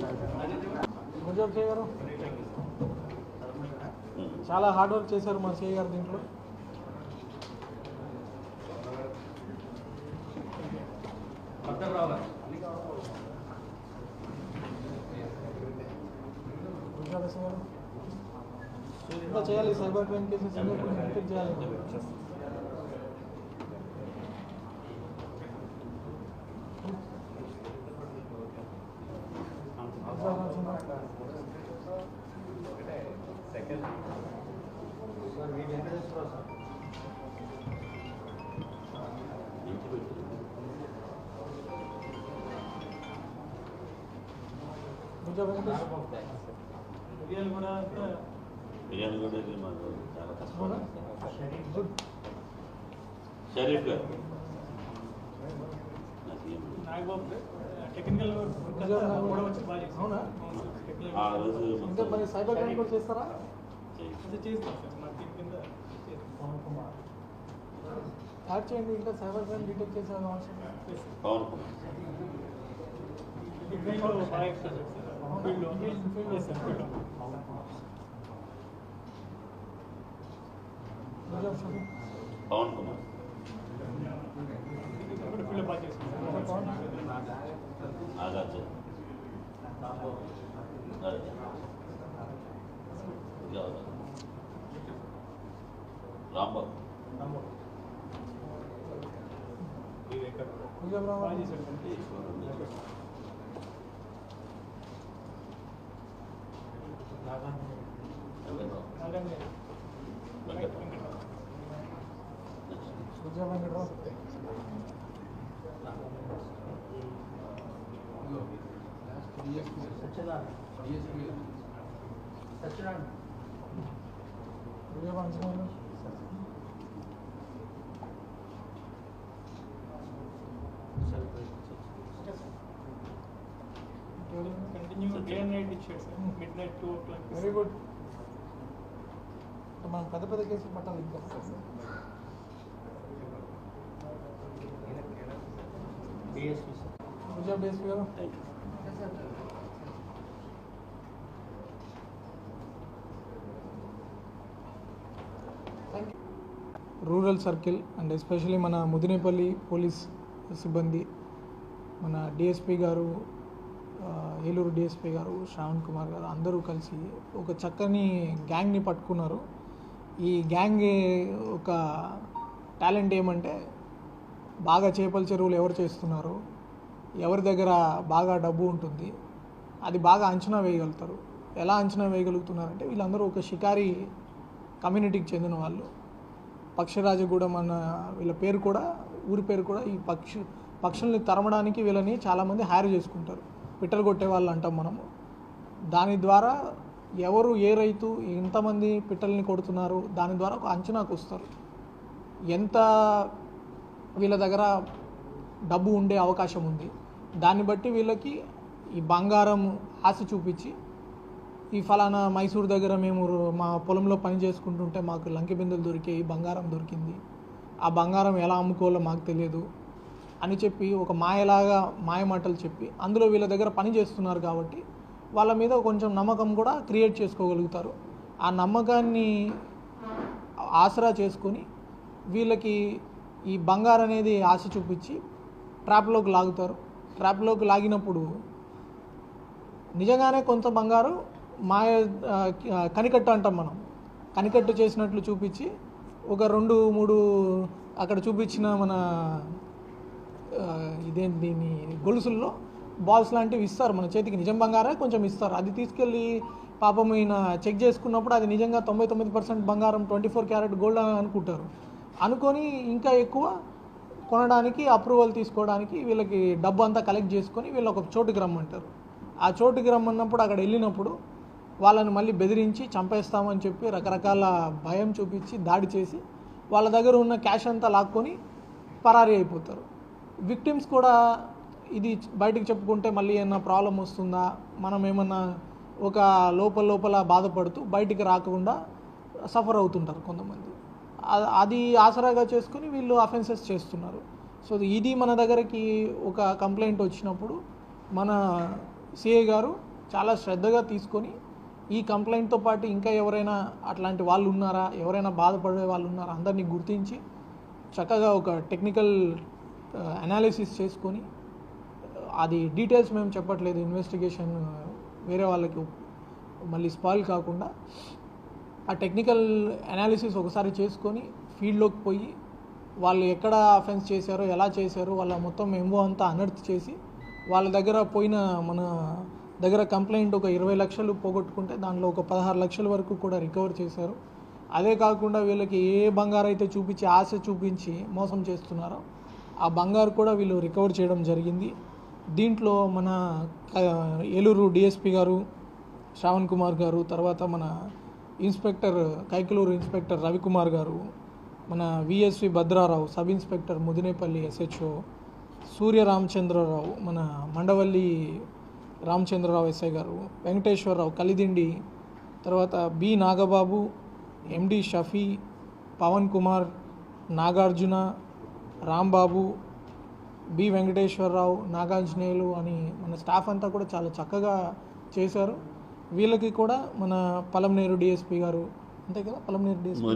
Sir CI గారు చాలా hard work చేశారు మా సిఐ గారు దీంట్లో. ఇంకా ఎస్ఐ గారు ఇంకా చేయాలి సైబర్ క్రైమ్ కేసెస్ డిటెక్ట్ చేయాలి ఇంకా వెంకటేష్ బిర్యానీ కూడా బిర్యానీ కూడా మాకు చాలా? కష్టం షరీఫ్ గారు టెక్నికల్ కూడా వచ్చి. అవునా? ఆ రోజు ఇంకా మరి సైబర్ క్రైమ్ కూడా చేస్తారా చేయి. అది చేస్తాం సార్ మా టీం కింద చేస్తాం. యాడ్ చేయండి ఇంకా సైబర్ క్రైమ్ డిటెక్ట్ చేసే అవసరం పవన్ కుమార్ ఈ ఫీల్డ్లో బాగా ఎక్స్ట్రా చేస్తారు ఫీల్డ్లో ఫీల్డ్ Yes, sir, ఫీల్డ్లో. నిజం సార్ పవన్ కుమార్ ఇప్పుడు ఫీల్డ్లో బాగా చేస్తారు నాగార్జున అదే. ఇంకా ఎవరు? రాంబాబు నిజం బాగా రావాలి చేశారు సార్. ఈశ్వరుడు. వెంకట్రావు. నాగండి. వెంకట్రావు. వెంకట్రావు. నెక్స్ట్. నిజం వెంకటరావు నిజం అంచనా కంటిన్యూ డే అండ్ నైట్ ఇచ్చాడు sir midnight two o'clock very good మనం పెద్ద పెద్ద కేసులు పట్టాలి ఇంకా. గారు. You rural circle and especially మన ముదినేపల్లి పోలీస్ సిబ్బంది మన డిఎస్పి గారు ఏలూరు డిఎస్పీ గారు శ్రావణ్ కుమార్ గారు అందరూ కలిసి ఒక చక్కని గ్యాంగ్ని పట్టుకున్నారు. ఈ గ్యాంగ్ ఒక టాలెంట్ ఏమంటే బాగా చేపల చెరువులు ఎవరు చేస్తున్నారు ఎవరి దగ్గర బాగా డబ్బు ఉంటుంది అది బాగా అంచనా వేయగలుగుతారు. ఎలా అంచనా వేయగలుగుతున్నారంటే వీళ్ళందరూ ఒక షికారి కమ్యూనిటీకి చెందిన వాళ్ళు. పక్షిరాజగూడెం అన్న వీళ్ళ పేరు కూడా ఊరి పేరు కూడా ఈ పక్షి పక్షుల్ని తరమడానికి వీళ్ళని చాలామంది హైర్ చేసుకుంటారు. పిట్టలు కొట్టే వాళ్ళు అంటాం మనము దాని ద్వారా ఎవరు ఏ రైతు ఎంతమంది పిట్టల్ని కొడుతున్నారు దాని ద్వారా ఒక అంచనాకు వస్తారు. ఎంత వీళ్ళ దగ్గర డబ్బు ఉండే అవకాశం ఉంది దాన్ని బట్టి వీళ్ళకి ఈ బంగారం ఆశ చూపించి ఈ ఫలానా మైసూర్ దగ్గర మేము మా పొలంలో పని చేసుకుంటుంటే మాకు లంకె బిందులు దొరికాయి బంగారం దొరికింది. ఆ బంగారం ఎలా అమ్ముకోవాలో మాకు తెలియదు. అని చెప్పి ఒక మాయలాగా మాయ మాటలు చెప్పి అందులో వీళ్ళ దగ్గర పని చేస్తున్నారు కాబట్టి వాళ్ళ మీద కొంచెం నమ్మకం కూడా క్రియేట్ చేసుకోగలుగుతారు. ఆ నమ్మకాన్ని ఆసరా చేసుకొని వీళ్ళకి ఈ బంగారు అనేది ఆశ చూపించి ట్రాప్లోకి లాగుతారు. ట్రాప్లోకి లాగినప్పుడు నిజంగానే కొంత బంగారు మాయ కనికట్టు అంటాం మనం. కనికట్టు చేసినట్లు చూపించి ఒక రెండు మూడు అక్కడ చూపించిన మన ఇదేం ఇదేంటి దీన్ని గొలుసుల్లో? బాల్స్ లాంటివి ఇస్తారు మన చేతికి. నిజం బంగారే కొంచెం ఇస్తారు. అది తీసుకెళ్ళి పాపం ఈయన చెక్ చేసుకున్నప్పుడు అది నిజంగా తొంభై తొమ్మిది పర్సెంట్ బంగారం ట్వంటీ ఫోర్ క్యారెట్ గోల్డ్ అని అనుకుంటారు. అనుకొని ఇంకా ఎక్కువ కొనడానికి అప్రూవల్ తీసుకోవడానికి వీళ్ళకి డబ్బు అంతా కలెక్ట్ చేసుకొని వీళ్ళు ఒక చోటుకి రమ్మంటారు. ఆ చోటుకి రమ్మన్నప్పుడు అక్కడ వెళ్ళినప్పుడు వాళ్ళని మళ్ళీ బెదిరించి చంపేస్తామని చెప్పి రకరకాల భయం చూపించి దాడి చేసి వాళ్ళ దగ్గర ఉన్న క్యాష్ అంతా లాక్కొని పరారీ అయిపోతారు. విక్టిమ్స్ కూడా ఇది బయటకు చెప్పుకుంటే మళ్ళీ ఏమన్నా ప్రాబ్లం వస్తుందా? మనం ఏమన్నా ఒక లోపల లోపల బాధపడుతూ బయటికి రాకుండా సఫర్ అవుతుంటారు కొంతమంది. అది ఆసరాగా చేసుకుని వీళ్ళు అఫెన్సెస్ చేస్తున్నారు. సో ఇది మన దగ్గరికి ఒక కంప్లైంట్ వచ్చినప్పుడు మన సిఐ గారు చాలా శ్రద్ధగా తీసుకొని ఈ కంప్లైంట్తో పాటు ఇంకా ఎవరైనా అట్లాంటి వాళ్ళు ఉన్నారా ఎవరైనా బాధపడే వాళ్ళు ఉన్నారా అందరినీ గుర్తించి చక్కగా ఒక టెక్నికల్ అనాలిసిస్ చేసుకొని అది డీటెయిల్స్ మేము చెప్పట్లేదు ఇన్వెస్టిగేషన్ వేరే వాళ్ళకి మళ్ళీ స్పాయిల్ కాకుండా ఆ టెక్నికల్ అనాలిసిస్ ఒకసారి చేసుకొని ఫీల్డ్లోకి పోయి వాళ్ళు ఎక్కడ అఫెన్స్ చేశారో ఎలా చేశారో వాళ్ళ మొత్తం మేము అంతా అనర్త్ చేసి వాళ్ళ దగ్గర పోయిన మన దగ్గర కంప్లైంట్ ఒక ఇరవై లక్షలు పోగొట్టుకుంటే దాంట్లో ఒక పదహారు లక్షల వరకు కూడా రికవర్ చేశారు. అదే కాకుండా వీళ్ళకి ఏ బంగారు అయితే చూపించి ఆశ చూపించి మోసం చేస్తున్నారో ఆ బంగారు కూడా వీళ్ళు రికవర్ చేయడం జరిగింది. దీంట్లో మన ఏలూరు డిఎస్పి గారు శ్రావణ్ కుమార్ గారు తర్వాత మన ఇన్స్పెక్టర్ కైకలూరు ఇన్స్పెక్టర్ రవికుమార్ గారు మన VSV Bhadrarao sub inspector Mudinepalli SHO Surya Ramachandrarao మన మండవల్లి రామచంద్రరావు ఎస్ఐ గారు వెంకటేశ్వరరావు కలిదిండి తర్వాత B Nagababu MD Shafi Pavan Kumar Nagarjuna Rambabu B Venkateswararao Nagarjuneyulu అని మన స్టాఫ్ అంతా కూడా చాలా చక్కగా చేశారు. వీళ్ళకి కూడా మన పలంనేరు డిఎస్పి గారు అంతే కదా? పలంనేరు డిఎస్పి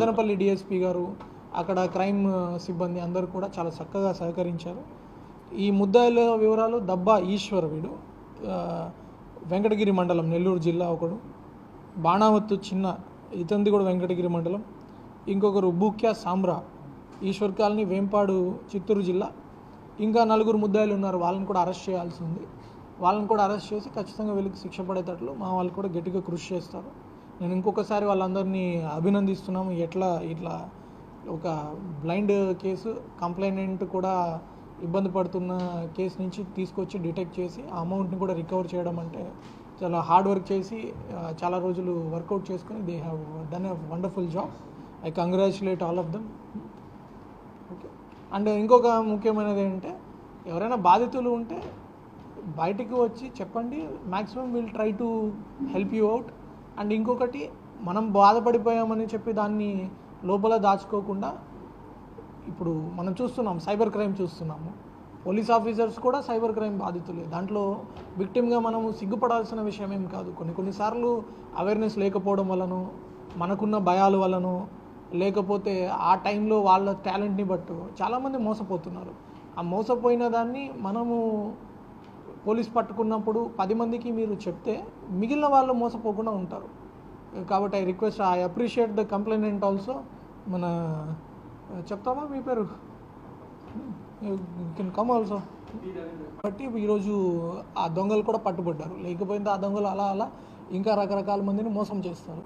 మదనపల్లి- డిఎస్పి గారు అక్కడ క్రైమ్ సిబ్బంది అందరూ కూడా చాలా చక్కగా సహకరించారు. ఈ ముద్దాయిల వివరాలు దబ్బా ఈశ్వర్ వీడు వెంకటగిరి మండలం నెల్లూరు జిల్లా ఒకడు. బాణావత్తు చిన్న ఇతంది కూడా వెంకటగిరి మండలం. ఇంకొకరు బూక్యా సామ్రా ఈశ్వర్ కాలనీ వేంపాడు చిత్తూరు జిల్లా. ఇంకా నలుగురు ముద్దాయిలు ఉన్నారు. వాళ్ళని కూడా అరెస్ట్ చేయాల్సి ఉంది. వాళ్ళని కూడా అరెస్ట్ చేసి ఖచ్చితంగా వీళ్ళకి శిక్ష పడేటట్లు మా వాళ్ళు కూడా గట్టిగా కృషి చేస్తారు. నేను ఇంకొకసారి వాళ్ళందరినీ అభినందిస్తున్నాము. ఎట్లా ఇట్లా ఒక బ్లైండ్ కేసు కంప్లైనెంట్ కూడా ఇబ్బంది పడుతున్న కేసు నుంచి తీసుకొచ్చి డిటెక్ట్ చేసి ఆ అమౌంట్ని కూడా రికవర్ చేయడం అంటే చాలా హార్డ్ వర్క్ చేసి చాలా రోజులు వర్కౌట్ చేసుకుని they have done a wonderful job. I congratulate all of them. And ఇంకొక ముఖ్యమైనది ఏంటంటే ఎవరైనా బాధితులు ఉంటే బయటికి వచ్చి చెప్పండి maximum will try to help you out. And ఇంకొకటి మనం బాధపడిపోయామని చెప్పి దాన్ని లోపల దాచుకోకుండా ఇప్పుడు మనం చూస్తున్నాం సైబర్ క్రైమ్ చూస్తున్నాము. పోలీస్ ఆఫీసర్స్ కూడా సైబర్ క్రైమ్ బాధితులే. దాంట్లో విక్టిమ్గా మనము సిగ్గుపడాల్సిన విషయం ఏం కాదు. కొన్ని కొన్నిసార్లు అవేర్నెస్ లేకపోవడం వలన మనకున్న భయాల వలనో లేకపోతే ఆ టైంలో వాళ్ళ టాలెంట్ని బట్టు చాలామంది మోసపోతున్నారు. ఆ మోసపోయిన దాన్ని మనము పోలీస్ పట్టుకున్నప్పుడు పది మందికి మీరు చెప్తే మిగిలిన వాళ్ళు మోసపోకుండా ఉంటారు. కాబట్టి I request I appreciate the complainant also మన చెప్తామా మీ పేరు? కెన్ కమ్ ఆల్సో బట్టి ఈరోజు ఆ దొంగలు కూడా పట్టుబడ్డారు. లేకపోతే ఆ దొంగలు అలా అలా ఇంకా రకరకాల మందిని మోసం చేస్తారు.